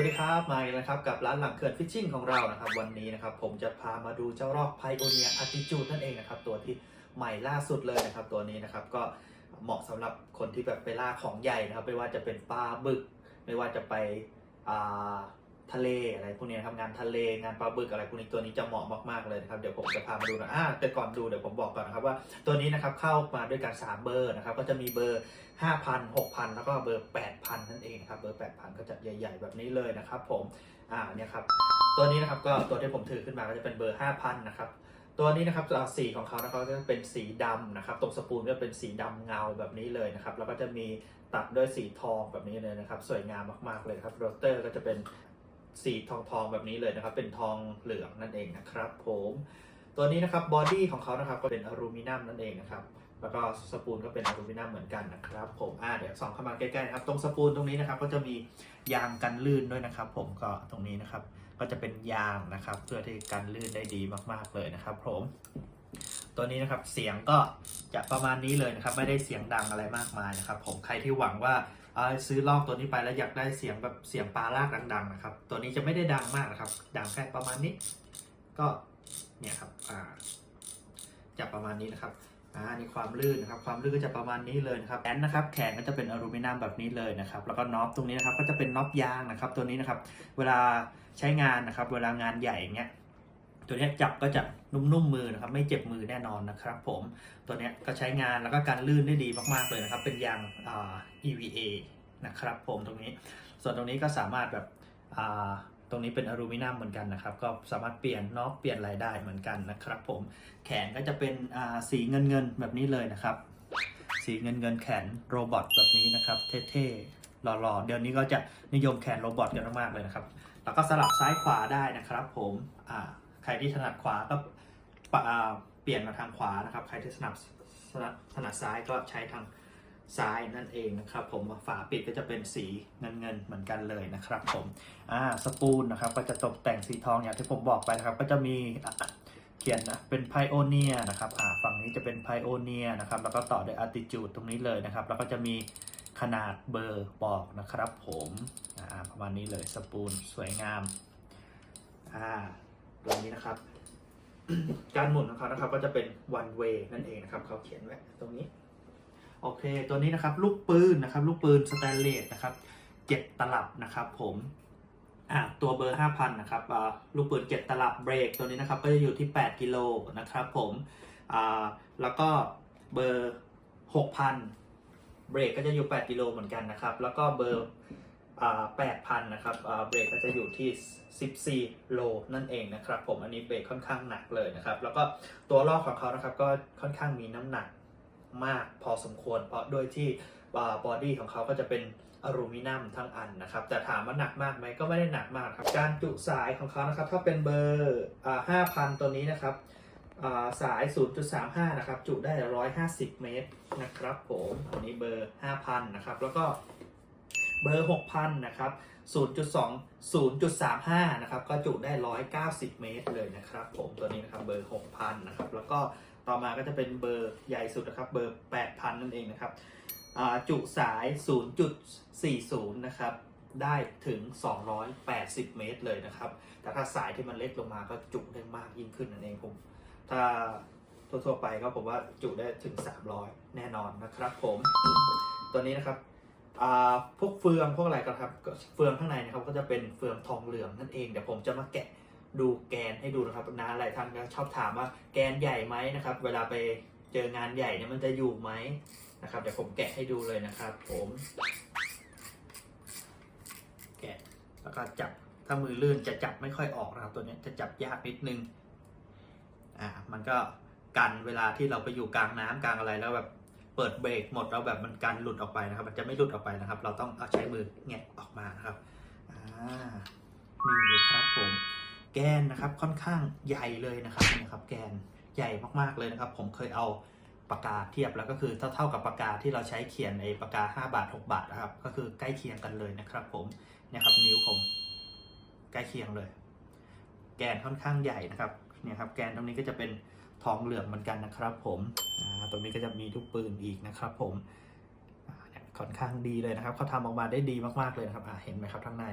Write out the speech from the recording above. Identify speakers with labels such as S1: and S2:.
S1: วัสดีครับ มาอีกแล้วครับกับร้านหลังเขื่อนฟิชชิ่งของเรานะครับวันนี้นะครับผมจะพามาดูเจ้ารอกไพโอเนียอัติจูดนั่นเองนะครับตัวที่ใหม่ล่าสุดเลยนะครับตัวนี้นะครับก็เหมาะสำหรับคนที่แบบไปล่าของใหญ่นะครับไม่ว่าจะเป็นปลาบึก ไม่ว่าจะไปอ่า ทะเลอะไรพวกนี้ครับงานทะเลงานปลาบึกอะไรพวกนี้ตัวนี้จะเหมาะมากๆเลยนะครับเดี๋ยวผมจะพามาดูนะอ่าแต่ก่อนดูเดี๋ยวผมบอกก่อนนะครับว่าตัวนี้นะครับเข้ามาด้วยกัน3เบอร์นะครับก็จะมีเบอร์ 5,000 6,000 แล้วก็เบอร์ 8,000 นั่นเองครับเบอร์ 8,000 ก็จะใหญ่ ๆ แบบนี้เลยนะครับผมอ่าเนี่ยครับตัวนี้นะครับก็ตัวที่ผมถือขึ้นมาก็จะเป็นเบอร์ 5,000 นะครับตัวนี้นะครับสีของเขานะครับก็จะเป็นสีดำนะครับตรงสปูลก็เป็นสีดำเงาแบบนี้เลยนะครับแล้วก็จะมีตัดด้วยสีทองแบบนี้เลยนะครับ สวยงามมากๆเลยครับโรเตอร์ก็จะเป็น สีทองทองๆแบบนี้เลยนะครับ เป็นทองเหลืองนั่นเองนะครับผมตัวนี้นะครับบอดี้ของเขานะครับก็เป็นอลูมิเนียมนั่นเองนะครับแล้วก็สปูลก็เป็นอลูมิเนียมเหมือนกันนะครับ ผมอ่าเดี๋ยวส่องเข้ามาใกล้ๆนะครับตรงสปูลตรงนี้นะครับ ก็จะมียางกันลื่นด้วยนะครับ ผมก็ตรงนี้นะครับ ก็จะเป็นยางนะครับ เพื่อที่กันลื่นได้ดีมากๆเลยนะครับ ผม ตัวนี้นะครับเสียงก็จะประมาณนี้เลยนะครับ ไม่ได้เสียงดังอะไรมากมายนะครับ ผมใครที่หวังว่าซื้อลอกตัวนี้ไปแล้วอยากได้เสียงแบบเสียงปลาลากดังๆนะครับ ตัวนี้จะไม่ได้ดังมากนะครับ ดังแค่ประมาณนี้ ก็เนี่ยครับอ่าจะประมาณนี้นะครับอ่านี่ความลื่นนะครับ ความลื่นก็จะประมาณนี้เลยนะครับแอนนะครับ แขนก็จะเป็นอลูมิเนียมแบบนี้เลยนะครับ แล้วก็น็อปตรงนี้นะครับ ก็จะเป็นน็อปยางนะครับ ตัวนี้นะครับ เวลาใช้งานนะครับ เวลางานใหญ่เงี้ย ตัวนี้จับก็จะนุ่มๆมือนะครับ ไม่เจ็บมือแน่นอนนะครับ ผมตัวนี้ก็ใช้งานแล้วก็การลื่นได้ดีมากๆเลยนะครับ เป็นยาง EVA นะครับ ผมตรงนี้ ส่วนตรงนี้ก็สามารถแบบตรงนี้เป็นอลูมิเนียมเหมือนกันนะครับ ก็สามารถเปลี่ยนน็อปเปลี่ยนอะไรได้เหมือนกันนะครับ ผมแขนก็จะเป็นสีเงินเงินแบบนี้เลยนะครับ สีเงินเงินแขนโรบอทแบบนี้นะครับ เท่ๆหล่อๆเดี๋ยวนี้ก็จะนิยมแขนโรบอทกันมากๆเลยนะครับ แล้วก็สลับซ้ายขวาได้นะครับ ผมอ่า รที่ถนัดขวาก็เปลี่ยนมาทางขวานะครับ ใครที่ถนัดถนัดซ้ายก็ใช้ทางซ้ายนั่นเองนะครับ ผมฝาปิดก็จะเป็นสีเงินเงินเหมือนกันเลยนะครับ ผมอ่าสปูลนะครับ ก็จะตกแต่งสีทองอย่างที่ผมบอกไปนะครับ ก็จะมีะเขียนนะเป็นไพโอเนียนะครับอ่าฝั่งนี้จะเป็นไพโอเนียนะครับ แล้วก็ต่อด้วย attitude ตรงนี้เลยนะครับ แล้วก็จะมีขนาดเบอร์บอกนะครับ ผมอ่าประมาณนี้เลยสปูลสวยงามอ่า ตรงนี้นะครับ การหมุนของเขานะครับ ก็จะเป็น one way นั่นเองนะครับเขาเขียนไว้ตรงนี้ โอเค ตัวนี้นะครับ ลูกปืนนะครับ ลูกปืนสแตนเลสนะครับเจ็ดตลับนะครับ ผมอ่าตัวเบอร์ 5,000 นะครับลูกปืนเจ็ดตลับเบรกตัวนี้นะครับ ก็จะอยู่ที่ 8 กิโลนะครับผมอ่าแล้วก็เบอร์ 6,000 เบรกก็จะอยู่ 8 กิโลเหมือนกันนะครับ แล้วก็เบอร์ 8,000 นะครับเบรกก็จะอยู่ที่ 14 โลนั่นเองนะครับผมอันนี้เบรกค่อนข้างหนักเลยนะครับ แล้วก็ตัวลอกของเขานะครับก็ค่อนข้างมีน้ำหนักมากพอสมควร เพราะโดยที่บอดี้ของเขาก็จะเป็นอลูมิเนียมทั้งอันนะครับ แต่ถามว่าหนักมากไหมก็ไม่ได้หนักมากครับ การจุสายของเขานะครับ ถ้าเป็นเบอร์ห้าพันตัวนี้นะครับสาย 0.35 นะครับ จุได้ 150 เมตรนะครับผม อันนี้เบอร์ 5,000 นะครับ แล้วก็ เบอร์ 6,000 นะครับ 0.2 0.35 นะครับ ก็จุได้ 190 เมตรเลยนะครับ ผมตัวนี้นะครับ เบอร์ 6,000 นะครับ แล้วก็ต่อมาก็จะเป็นเบอร์ใหญ่สุดนะครับ เบอร์ 8,000 นั่นเองนะครับอ่าจุสาย 0.40 นะครับ ได้ถึง 280 เมตรเลยนะครับ แต่ถ้าสายที่มันเล็กลงมาก็จุได้มากยิ่งขึ้นนั่นเองผม ถ้าทั่วๆไปก็ผมว่าจุได้ถึง 300 แน่นอนนะครับผม ตัวนี้นะครับ พวกเฟืองพวกอะไรกันครับเฟืองข้างในนะครับก็จะเป็นเฟืองทองเหลืองนั่นเองเดี๋ยวผมจะมาแกะดูแกนให้ดูนะครับนาหลายท่านก็ชอบถามว่าแกนใหญ่ไหมนะครับ เวลาไปเจองานใหญ่เนี่ยมันจะอยู่ไหมนะครับเดี๋ยวผมแกะให้ดูเลยนะครับ ผม แกะแล้วก็จับถ้ามือลื่นจะจับไม่ค่อยออกนะครับ ตัวนี้จะจับยากนิดนึงอ่ามันก็กันเวลาที่เราไปอยู่กลางน้ำกลางอะไรแล้วแบบ เปิดเบรกหมดเราแบบมันกันหลุดออกไปนะครับ มันจะไม่หลุดออกไปนะครับ เราต้องเอาใช้มือแงะออกมานะครับอ่านี่เลยครับผมแกนนะครับค่อนข้างใหญ่เลยนะครับนี่ครับ แกนใหญ่มากๆเลยนะครับ ผมเคยเอาปากกาเทียบแล้วก็คือเท่าเท่ากับปากกาที่เราใช้เขียนในปากกา 5 บาท 6 บาทนะครับ ก็คือใกล้เคียงกันเลยนะครับ ผมเนี่ยครับนิ้วผมใกล้เคียงเลย แกนค่อนข้างใหญ่นะครับเนี่ยครับ แกนตรงนี้ก็จะเป็น ทองเหลืองเหมือนกันนะครับ ผมตรงนี้ก็จะมีทุกปืนอีกนะครับ ผมค่อนข้างดีเลยนะครับเขาทำออกมาได้ดีมากๆเลยนะครับเห็นไหมครับข้างใน